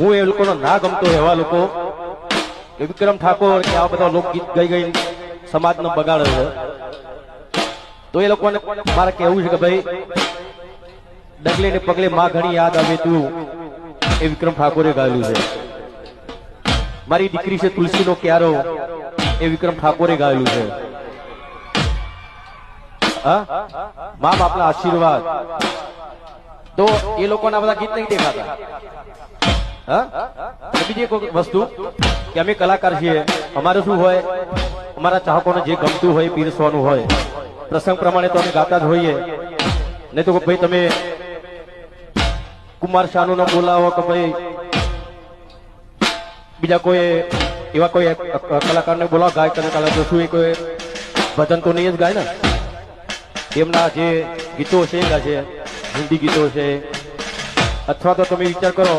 હું એ લોકોનો ના ગમતો એવા લોકો. વિક્રમ ઠાકોર કે આ બધા લોકગીત ગઈ ગઈ સમાજનો બગાડે તો એ લોકોને મારે કહેવું છે કે ભાઈ, ડગલે ને પગલે માં ઘણી યાદ આવે તું એ વિક્રમ ઠાકોરે ગાયેલું છે. મારી દીકરી છે તુલસીનો ક્યારો, એ વિક્રમ ઠાકોરે ગાયેલું છે. મા બાપના આશીર્વાદ. તો એ લોકોના બધા ગીત નહીં દેખાતા. બીજી એક વસ્તુ કે અમે કલાકાર છીએ, અમારે શું હોય? અમારા ચાહકોને જે ગમતું હોય પીરસવાનું હોય. પ્રસંગ પ્રમાણે તો અમે ગાતા જ હોઈએ. નહીં તો ભાઈ તમે કુમાર શાહનું નો બોલાવો કે ભાઈ બીજા કોઈ એવા કોઈ કલાકારને બોલાવો ગાય અને કલાકાર શું એ કોઈ ભજન તો નહીં જ ગાય ને? એમના જે ગીતો છે એ છે હિન્દી ગીતો છે. અથવા તો તમે વિચાર કરો